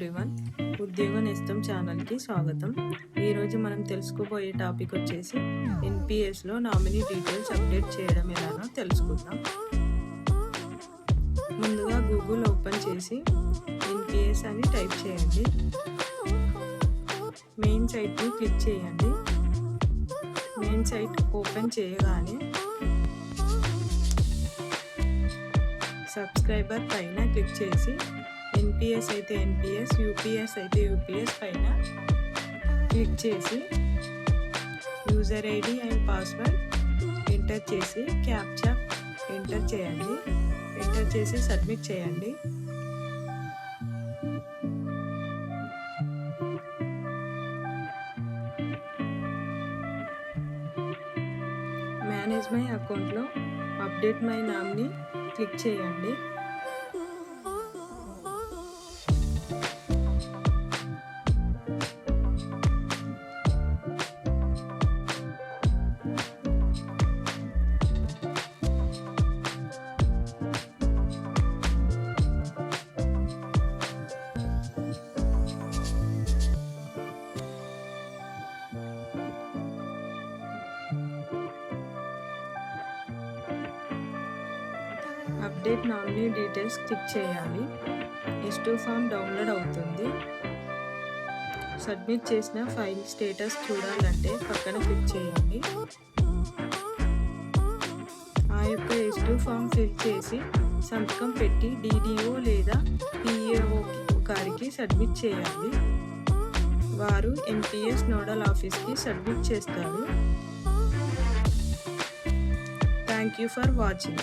Everyone ఉద్యోగ నేస్తం ఛానల్కి స్వాగతం. ఈరోజు మనం తెలుసుకోబోయే టాపిక్ వచ్చేసి ఎన్పిఎస్లో నామినీ డీటెయిల్స్ అప్డేట్ చేయడం ఎలానో తెలుసుకుందాం. ముందుగా గూగుల్ ఓపెన్ చేసి ఎన్పిఎస్ అని టైప్ చేయండి. మెయిన్ సైట్ని క్లిక్ చేయండి. మెయిన్ సైట్ ఓపెన్ చేయగానే సబ్స్క్రైబర్ పైన క్లిక్ చేసి ఎన్పిఎస్ అయితే ఎన్పిఎస్ యూపీఎస్ అయితే యూపీఎస్ పైన క్లిక్ చేసి user ID and password enter చేసి క్యాప్చా ఎంటర్ చేయండి. ఎంటర్ చేసి సబ్మిట్ చేయండి. మేనేజ్ మై అకౌంట్లో అప్డేట్ మై నామ్ని క్లిక్ చేయండి. అప్డేట్ నామినీ డీటెయిల్స్ క్లిక్ చేయాలి. ఎస్ టూ ఫామ్ డౌన్లోడ్ అవుతుంది. సబ్మిట్ చేసిన ఫైల్ స్టేటస్ చూడాలంటే పక్కన క్లిక్ చేయండి. ఆ యొక్క ఎస్ టూ ఫామ్ ఫిల్ చేసి సంతకం పెట్టి డీడీఓ లేదా పిఏఓ గారికి సబ్మిట్ చేయాలి. వారు ఎంపీఎస్ నోడల్ ఆఫీస్కి సబ్మిట్ చేస్తారు. Thank you for watching